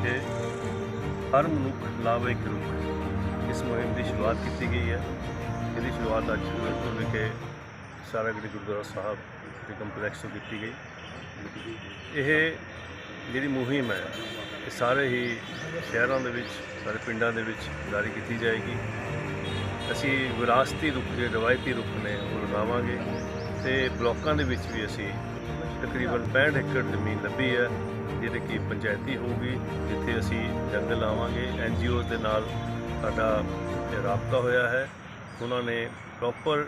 ਵਿਖੇ ਹਰ ਮਨੁੱਖ ਲਾਵੇ ਇੱਕ ਰੁੱਖ ਇਸ ਮੁਹਿੰਮ ਦੀ ਸ਼ੁਰੂਆਤ ਕੀਤੀ ਗਈ ਹੈ। ਇਹਦੀ ਸ਼ੁਰੂਆਤ ਅੱਜ ਫਿਰੋਜ਼ਪੁਰ ਵਿਖੇ ਸਾਰਾਗੜੀ ਗੁਰਦੁਆਰਾ ਸਾਹਿਬ ਦੇ ਕੰਪਲੈਕਸ ਤੋਂ ਕੀਤੀ ਗਈ। ਇਹ ਜਿਹੜੀ ਮੁਹਿੰਮ ਹੈ, ਇਹ ਸਾਰੇ ਹੀ ਸ਼ਹਿਰਾਂ ਦੇ ਵਿੱਚ, ਸਾਰੇ ਪਿੰਡਾਂ ਦੇ ਵਿੱਚ ਜਾਰੀ ਕੀਤੀ ਜਾਏਗੀ। ਅਸੀਂ ਵਿਰਾਸਤੀ ਰੁੱਖ ਜਿਹੜੇ ਰਵਾਇਤੀ ਰੁੱਖ ਨੇ ਉਹ ਲਗਾਵਾਂਗੇ ਤੇ ਬਲਾਕਾਂ ਦੇ ਵਿੱਚ ਵੀ ਅਸੀਂ ਤਕਰੀਬਨ 65 ਏਕੜ ਜ਼ਮੀਨ ਲੱਭੀ ਹੈ। ਜਿਹੜੇ ਕਿ ਪੰਚਾਇਤੀ ਹੋਊਗੀ, ਜਿੱਥੇ ਅਸੀਂ ਜੰਗਲ ਲਾਵਾਂਗੇ। ਓਜ਼ ਦੇ ਨਾਲ ਸਾਡਾ ਰਾਬਤਾ ਹੋਇਆ ਹੈ। ਉਹਨਾਂ ਨੇ ਪ੍ਰੋਪਰ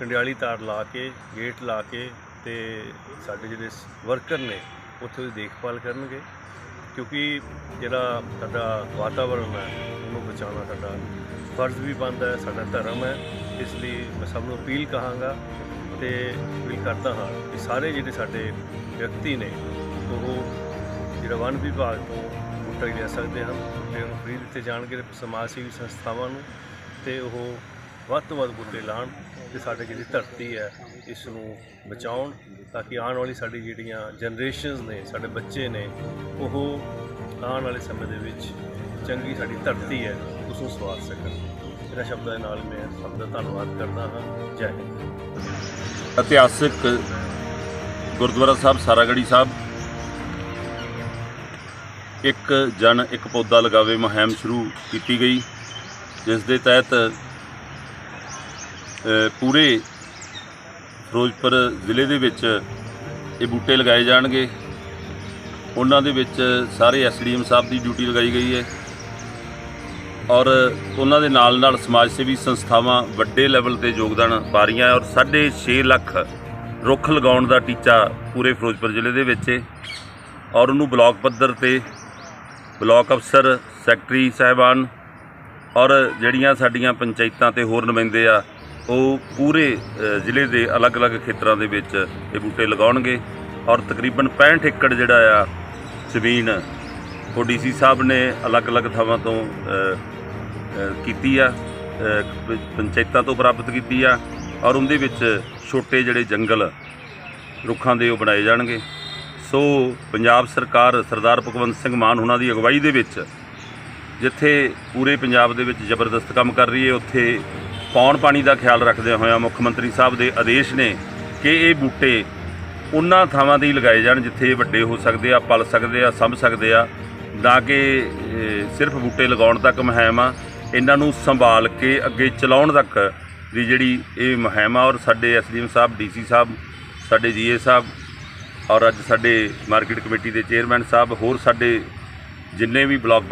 ਕੰਡਿਆਲੀ ਤਾਰ ਲਾ ਕੇ ਗੇਟ ਲਾ ਕੇ ਤੇ ਸਾਡੇ ਜਿਹੜੇ ਵਰਕਰ ਨੇ, ਉੱਥੇ ਦੀ ਦੇਖਭਾਲ ਕਰਨਗੇ। ਕਿਉਂਕਿ ਜਿਹੜਾ ਸਾਡਾ ਵਾਤਾਵਰਣ ਹੈ, ਉਹਨੂੰ ਬਚਾਉਣਾ ਸਾਡਾ ਫਰਜ਼ ਵੀ ਬਣਦਾ ਹੈ, ਸਾਡਾ ਧਰਮ ਹੈ। ਇਸ ਲਈ ਮੈਂ ਸਭ ਨੂੰ ਅਪੀਲ ਕਹਾਂਗਾ ਤੇ ਅਪੀਲ ਕਰਦਾ ਹਾਂ ਕਿ ਸਾਰੇ ਜਿਹੜੇ ਸਾਡੇ ਵਿਅਕਤੀ ਨੇ, ਉਹ ਜਿਹੜਾ ਵਨ ਵਿਭਾਗ ਤੋਂ ਬੂਟੇ ਲੈ ਸਕਦੇ ਹਨ ਤੇ ਉਹਨੂੰ ਫ੍ਰੀ ਦਿੱਤੇ ਜਾਣਗੇ ਸਮਾਜ ਸੇਵੀ ਸੰਸਥਾਵਾਂ ਨੂੰ ਤੇ ਉਹ ਵੱਧ ਤੋਂ ਵੱਧ ਬੂਟੇ ਲਾਉਣ ਤੇ ਸਾਡੇ ਜਿਹੜੀ ਧਰਤੀ ਹੈ, ਇਸ ਨੂੰ ਬਚਾਉਣ ਤਾਂ ਕਿ ਆਉਣ ਵਾਲੀ ਸਾਡੀ ਜਿਹੜੀਆਂ ਜਨਰੇਸ਼ਨਸ ਨੇ, ਸਾਡੇ ਬੱਚੇ ਨੇ, ਉਹ ਆਉਣ ਵਾਲੇ ਸਮੇਂ ਦੇ ਵਿੱਚ ਚੰਗੀ ਸਾਡੀ ਧਰਤੀ ਹੈ, ਉਸ ਨੂੰ ਸਵਾਰ ਸਕਣ। ਇਹਨਾਂ ਸ਼ਬਦਾਂ ਦੇ ਨਾਲ ਮੈਂ ਸਭ ਦਾ ਧੰਨਵਾਦ ਕਰਦਾ ਹਾਂ। ਜੈ ਹਿੰਦ। ਇਤਿਹਾਸਿਕ ਗੁਰਦੁਆਰਾ ਸਾਹਿਬ, ਸਾਰਾਗੜੀ ਸਾਹਿਬ ਇੱਕ ਜਨ, ਇੱਕ ਪੌਦਾ ਲਗਾਵੇ ਮੁਹਿੰਮ ਸ਼ੁਰੂ ਕੀਤੀ ਗਈ, ਜਿਸ ਦੇ ਤਹਿਤ ਪੂਰੇ ਫਿਰੋਜ਼ਪੁਰ ਜ਼ਿਲ੍ਹੇ ਦੇ ਵਿੱਚ ਇਹ ਬੂਟੇ ਲਗਾਏ ਜਾਣਗੇ। ਉਹਨਾਂ ਦੇ ਵਿੱਚ ਸਾਰੇ ਐਸਡੀਐਮ ਸਾਹਿਬ ਦੀ ਡਿਊਟੀ ਲਗਾਈ ਗਈ ਹੈ ਔਰ ਉਹਨਾਂ ਦੇ ਨਾਲ ਨਾਲ ਸਮਾਜ ਸੇਵੀ ਸੰਸਥਾਵਾਂ ਵੱਡੇ ਲੈਵਲ ਤੇ ਯੋਗਦਾਨ ਪਾ ਰਹੀਆਂ ਔਰ 6.5 ਲੱਖ ਰੁੱਖ ਲਗਾਉਣ ਦਾ ਟੀਚਾ ਪੂਰੇ ਫਿਰੋਜ਼ਪੁਰ ਜ਼ਿਲ੍ਹੇ ਦੇ ਵਿੱਚ ਹੈ ਔਰ ਉਹਨੂੰ ਬਲਾਕ ਪੱਧਰ ਤੇ ਬਲਾਕ ਅਫਸਰ, ਸੈਕਟਰੀ ਸਾਹਿਬਾਨ ਔਰ ਜਿਹੜੀਆਂ ਸਾਡੀਆਂ ਪੰਚਾਇਤਾਂ ਤੇ ਹੋਰ ਨੁਮਾਇੰਦੇ ਆ, ਉਹ ਪੂਰੇ ਜ਼ਿਲ੍ਹੇ ਦੇ ਅਲੱਗ-ਅਲੱਗ ਖੇਤਰਾਂ ਦੇ ਵਿੱਚ ਇਹ ਬੂਟੇ ਲਗਾਉਣਗੇ ਔਰ ਤਕਰੀਬਨ 65 ਏਕੜ ਜਿਹੜਾ ਆ, ਜ਼ਮੀਨ ਉਹ ਡੀਸੀ ਸਾਹਿਬ ਨੇ ਅਲੱਗ-ਅਲੱਗ ਥਾਵਾਂ ਤੋਂ ਕੀਤੀ ਆ ਪੰਚਾਇਤਾਂ ਤੋਂ ਪ੍ਰਾਪਤ ਕੀਤੀ ਆ ਔਰ ਉਹਦੇ ਵਿੱਚ ਛੋਟੇ ਜਿਹੜੇ ਜੰਗਲ ਰੁੱਖਾਂ ਦੇ ਉਹ ਬਣਾਏ ਜਾਣਗੇ। ਸੋ ਪੰਜਾਬ ਸਰਕਾਰ ਸਰਦਾਰ ਭਗਵੰਤ ਸਿੰਘ ਮਾਨ ਉਹਨਾਂ ਦੀ ਅਗਵਾਈ ਦੇ ਵਿੱਚ ਜਿੱਥੇ ਪੂਰੇ ਪੰਜਾਬ ਦੇ ਵਿੱਚ ਜ਼ਬਰਦਸਤ ਕੰਮ ਕਰ ਰਹੀ ਹੈ, ਉੱਥੇ ਪੌਣ ਪਾਣੀ ਦਾ ਖਿਆਲ ਰੱਖਦਿਆਂ ਹੋਇਆ ਮੁੱਖ ਮੰਤਰੀ ਸਾਹਿਬ ਦੇ ਆਦੇਸ਼ ਨੇ ਕਿ ਇਹ ਬੂਟੇ ਉਹਨਾਂ ਥਾਵਾਂ ਤੇ ਹੀ ਲਗਾਏ ਜਾਣ ਜਿੱਥੇ ਵੱਡੇ ਹੋ ਸਕਦੇ ਆ, ਪਲ ਸਕਦੇ ਆ, ਸੰਭ ਸਕਦੇ ਆ, ਨਾ ਕਿ ਸਿਰਫ ਬੂਟੇ ਲਗਾਉਣ ਤੱਕ ਮੁਹਿੰਮ ਆ, ਇਹਨਾਂ ਨੂੰ ਸੰਭਾਲ ਕੇ ਅੱਗੇ ਚਲਾਉਣ ਤੱਕ ਦੀ ਜਿਹੜੀ ਇਹ ਮੁਹਿੰਮ ਆ, ਔਰ ਸਾਡੇ ਐਸਡੀਐਮ ਸਾਹਿਬ, ਡੀਸੀ ਸਾਹਿਬ, ਸਾਡੇ ਜੀਏ ਸਾਹਿਬ ਔਰ ਅੱਜ ਸਾਡੇ ਮਾਰਕੀਟ ਕਮੇਟੀ ਦੇ ਚੇਅਰਮੈਨ ਸਾਹਿਬ ਹੋਰ ਸਾਡੇ ਜਿੰਨੇ ਵੀ ਬਲਾਕ